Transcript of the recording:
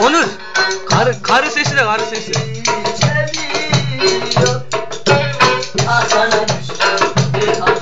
Onur. Karı, karı sesi de karı sesi. Çeviriyor. Asana düşüyor.